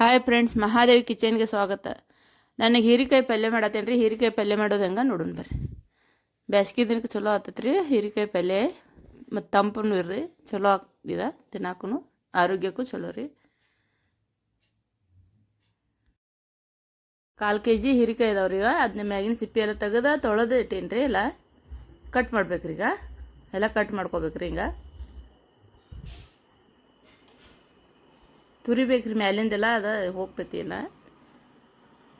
Hi friends Mahadevi ಕಿಚನ್ಗೆ ಸ್ವಾಗತ. ನನಗೆ ಹೀರಿಕಾಯಿ ಪಲ್ಯ ಮಾಡತ್ತೇನೆ ರೀ ಹೀರಿಕಾಯಿ ಪಲ್ಯ ಮಾಡೋದು ಹೆಂಗೆ? ನೋಡೋಣ ಬರ್ರಿ. ಬ್ಯಾಸ್ಗೆ ದಿನಕ್ಕೆ ಚಲೋ ಆಗ್ತೈತೆ ರೀ ಹೀರಿಕಾಯಿ ಪಲ್ಯ ಮತ್ತು ತಂಪನು ಇರ್ರಿ. ಚಲೋ ಆಗ್ತಿದೆ. ತಿನ್ನಕ್ಕೂ ಆರೋಗ್ಯಕ್ಕೂ ಚಲೋ ರೀ. ಕಾಲು ಕೆ ಜಿ ಹೀರಿಕಾಯಿ ಇದಾವೆ ರೀ ಅದನ್ನ ಮ್ಯಾಗಿನ ಸಿಪ್ಪಿ ಎಲ್ಲ ತೆಗೆದ ತೊಳೆದು ಇಟ್ಟೀನಿ ರೀ ಎಲ್ಲ ಕಟ್ ಮಾಡ್ಬೇಕ್ರಿ ಈಗ. ಎಲ್ಲ ಕಟ್ ಮಾಡ್ಕೋಬೇಕ್ರಿ ಹಿಂಗೆ. ತುರಿಬೇಕ್ರಿ ಮ್ಯಾಲಿಂದೆಲ್ಲ ಅದ ಹೋಗ್ತೈತಿ ಎಲ್ಲ.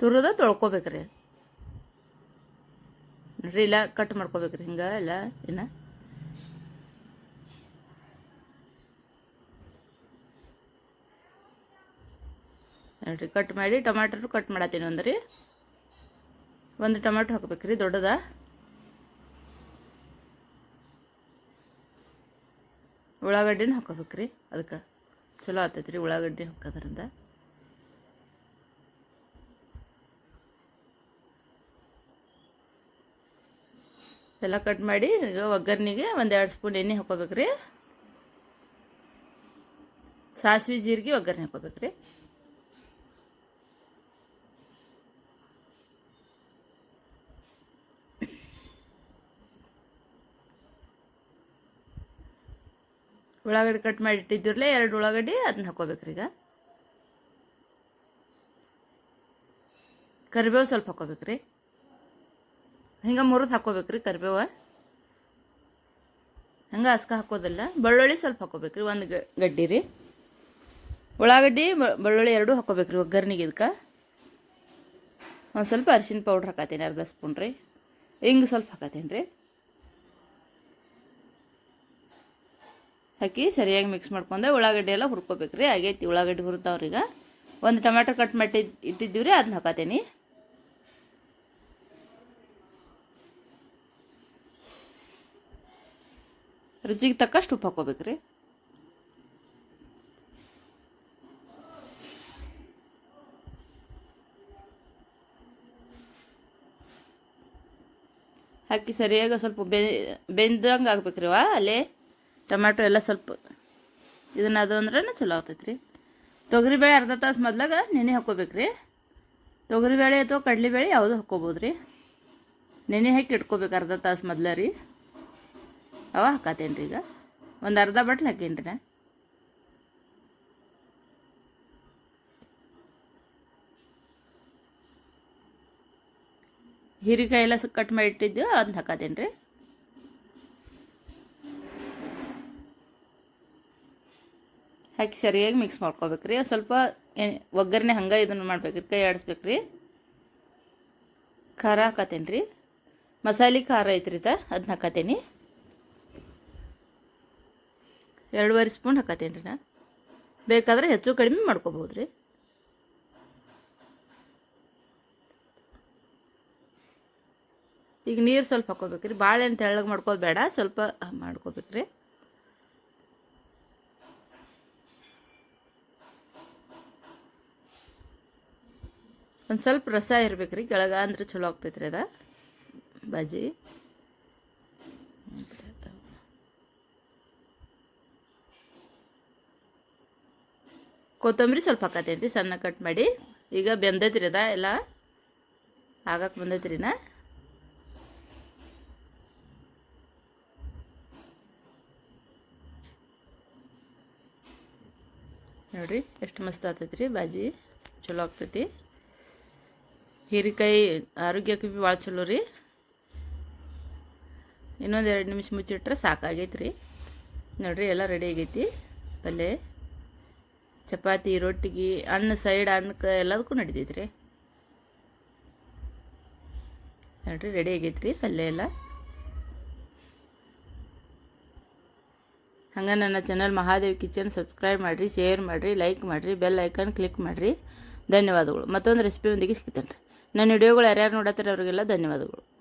ತುರಿದ ತೊಳ್ಕೊಬೇಕ್ರಿ. ನೋಡ್ರಿ ಇಲ್ಲ ಕಟ್ ಮಾಡ್ಕೋಬೇಕ್ರಿ ಹಿಂಗೆ ಎಲ್ಲ ಇನ್ನು ನೋಡ್ರಿ ಕಟ್ ಮಾಡಿ ಟಮಾಟರು ಕಟ್ ಮಾಡತ್ತೀನಿ ಒಂದು ರೀ ಒಂದು ಟೊಮಾಟೊ ಹಾಕ್ಬೇಕ್ರಿ ದೊಡ್ಡದ. ಉಳ್ಳಾಗಡ್ಡಿನ ಹಾಕೋಬೇಕ್ರಿ ಅದಕ್ಕೆ. ಚಲೋ ಆಗ್ತೈತೆ ರೀ ಉಳ್ಳಾಗಡ್ಡಿ ಹಾಕೋದ್ರಿಂದ. ಎಲ್ಲ ಕಟ್ ಮಾಡಿ ಈಗ ಒಗ್ಗರ್ನಿಗೆ ಒಂದು ಎರಡು ಸ್ಪೂನ್ ಎಣ್ಣೆ ಹಾಕೋಬೇಕ್ರಿ ಸಾಸಿವೆ ಜೀರಿಗೆ ಒಗ್ಗರಣೆ ಹಾಕೋಬೇಕ್ರಿ ಉಳ್ಳಾಗಡ್ಡಿ ಕಟ್ ಮಾಡಿ ಇಟ್ಟಿದ್ದಿರಲೇ ಎರಡು ಉಳ್ಳಾಗಡ್ಡಿ ಅದನ್ನ ಹಾಕೋಬೇಕ್ರಿ ಈಗ. ಕರಿಬೇವು ಸ್ವಲ್ಪ ಹಾಕೋಬೇಕ್ರಿ. ಹಿಂಗೆ ಮುರಿದು ಹಾಕೋಬೇಕ್ರಿ ಕರಿಬೇವು. ಹಂಗೆ ಹಸ್ಕ ಹಾಕೋದಲ್ಲ, ಬೆಳ್ಳುಳ್ಳಿ ಸ್ವಲ್ಪ ಹಾಕೋಬೇಕ್ರಿ ಒಂದು ಗಡ್ಡಿ ರೀ. ಉಳ್ಳಾಗಡ್ಡಿ ಬೆಳ್ಳುಳ್ಳಿ ಎರಡೂ ಹಾಕೋಬೇಕ್ರಿ ಒಗ್ಗರ್ನಿಗೆ ಇದಕ್ಕೆ. ಒಂದು ಸ್ವಲ್ಪ ಅರಿಶಿನ ಪೌಡ್ರ್ ಹಾಕತ್ತೀನಿ, ಅರ್ಧ ಸ್ಪೂನ್ ರೀ. ಹಿಂಗೆ ಸ್ವಲ್ಪ ಹಾಕತ್ತೀನಿ ರೀ. ಹಾಕಿ ಸರಿಯಾಗಿ ಮಿಕ್ಸ್ ಮಾಡ್ಕೊಂಡೆ. ಉಳ್ಳಾಗಡ್ಡೆ ಎಲ್ಲ ಹುರ್ಕೋಬೇಕು ರೀ. ಆಗೈತಿ. ಉಳ್ಳಾಗಡ್ಡಿ ಹುರಿತಾವ್ರೀಗ ಒಂದು ಟೊಮೆಟೊ ಕಟ್ ಮಾಡಿ ಇಟ್ಟಿದ್ದೀವಿ ರೀ. ಅದನ್ನ ಹಾಕತ್ತೀನಿ ರುಚಿಗೆ ತಕ್ಕಷ್ಟು ಉಪ್ಪು ಹಾಕೋಬೇಕು ರೀ. ಹಾಕಿ ಸರಿಯಾಗಿ ಸ್ವಲ್ಪ ಬೆಂದಂಗೆ ಆಗ್ಬೇಕು ರೀ ವಾ ಅಲ್ಲೇ. ಟೊಮ್ಯಾಟೊ ಎಲ್ಲ ಸ್ವಲ್ಪ ಇದನ್ನ ಅದು ಅಂದ್ರೆ ಚಲೋ ಆಗ್ತೈತೆ ರೀ ತೊಗರಿಬೇಳೆ ಅರ್ಧ ತಾಸು ಮೊದ್ಲಾಗ ನೆನೆ ಹಾಕ್ಕೋಬೇಕು ರೀ ತೊಗರಿಬೇಳೆ ಅಥವಾ ಕಡಲೆಬೇಳೆ ಯಾವುದು ಹಾಕ್ಕೋಬೋದು ರೀ ನೆನೆ ಹಾಕಿ ಇಟ್ಕೋಬೇಕು ಅರ್ಧ ತಾಸು ಮೊದ್ಲ ರೀ. ಅವ ಹಾಕತ್ತೇನೆ ರೀ ಈಗ. ಒಂದು ಅರ್ಧ ಬಟ್ಲು ಹಾಕೇನಿ ರೀ ಹೀರಿಕಾಯಿ ಎಲ್ಲ ಕಟ್ ಮಾಡಿ ಇಟ್ಟಿದ್ದು ಅದನ್ನ ಹಾಕತ್ತೇನೆ ರೀ ಹಾಕಿ ಸರಿಯಾಗಿ ಮಿಕ್ಸ್ ಮಾಡ್ಕೊಬೇಕು ರೀ ಸ್ವಲ್ಪ ಒಗ್ಗರಣೆ ಹಂಗೆ ಇದನ್ನು ಮಾಡ್ಬೇಕು ಕೈ ಆಡಿಸ್ಬೇಕು ರೀ ಖಾರ ಹಾಕತ್ತೇನೆ ರೀ ಮಸಾಲೆ ಖಾರ ಐತ್ರಿ ತ ಅದನ್ನ ಹಾಕತ್ತೇನೆ. ಎರಡೂವರೆ ಸ್ಪೂನ್ ಹಾಕತ್ತೇನೆ ರೀ ನಾ. ಬೇಕಾದರೆ ಹೆಚ್ಚು ಕಡಿಮೆ ಮಾಡ್ಕೋಬೋದು ರೀ ಈಗ ನೀರು ಸ್ವಲ್ಪ ಹಾಕೋಬೇಕು ರೀ ಭಾಳ ಅಂತ ತೆಳ್ಳಗೆ ಮಾಡ್ಕೋದು ಬೇಡ ಸ್ವಲ್ಪ ಮಾಡ್ಕೋಬೇಕು ಒಂದು ಸ್ವಲ್ಪ ರಸ ಇರ್ಬೇಕು ರೀ ಕೆಳಗೆ ಅಂದ್ರೆ ಚಲೋ ಆಗ್ತೈತ್ರಿ ಅದ. ಬಾಜಿ. ಕೊತ್ತಂಬರಿ ಸ್ವಲ್ಪ ಹಾಕತ್ತೇನೆ ರೀ ಸಣ್ಣ ಕಟ್ ಮಾಡಿ. ಈಗ ಬೆಂದೈತ್ರಿ ಅದ, ಎಲ್ಲ ಆಗಕ್ಕೆ ಬಂದೈತ್ರಿ ನಾ. ನೋಡಿರಿ, ಎಷ್ಟು ಮಸ್ತ್ ಆತೈತ್ರಿ ಬಾಜಿ. ಚಲೋ ಆಗ್ತೈತಿ. ಹೀರಿಕಾಯಿ ಆರೋಗ್ಯಕ್ಕೆ ಭೀ ಭಾಳ ಚಲೋ ರೀ. ಇನ್ನೊಂದು ಎರಡು ನಿಮಿಷ ಮುಚ್ಚಿಟ್ರೆ ಸಾಕಾಗೈತೆ ರೀ ನೋಡಿರಿ ಎಲ್ಲ ರೆಡಿ ಆಗೈತಿ. ಪಲ್ಯ ಚಪಾತಿ, ರೊಟ್ಟಿಗೆ, ಅನ್ನ ಸೈಡ್ ಅನ್ನಕ್ಕೆ ಎಲ್ಲದಕ್ಕೂ ನಡಿತೈತೆ ರೀ ನೋಡಿರಿ ರೆಡಿ ಆಗೈತೆ ರೀ ಪಲ್ಯ ಎಲ್ಲ. ಹಂಗೆ ನನ್ನ ಚಾನಲ್ ಮಹಾದೇವ್ ಕಿಚನ್ ಸಬ್ಸ್ಕ್ರೈಬ್ ಮಾಡಿರಿ ಶೇರ್ ಮಾಡಿರಿ ಲೈಕ್ ಮಾಡಿರಿ ಬೆಲ್ ಐಕಾನ್ ಕ್ಲಿಕ್ ಮಾಡಿರಿ. ಧನ್ಯವಾದಗಳು. ಮತ್ತೊಂದು ರೆಸಿಪಿಯೊಂದಿಗೆ ಸಿಗ್ತೇನೆ ರೀ ನನ್ನ ವಿಡಿಯೋಗಳು ಯಾರ್ಯಾರು ನೋಡತ್ತಾರೆ ಅವರಿಗೆಲ್ಲ ಧನ್ಯವಾದಗಳು.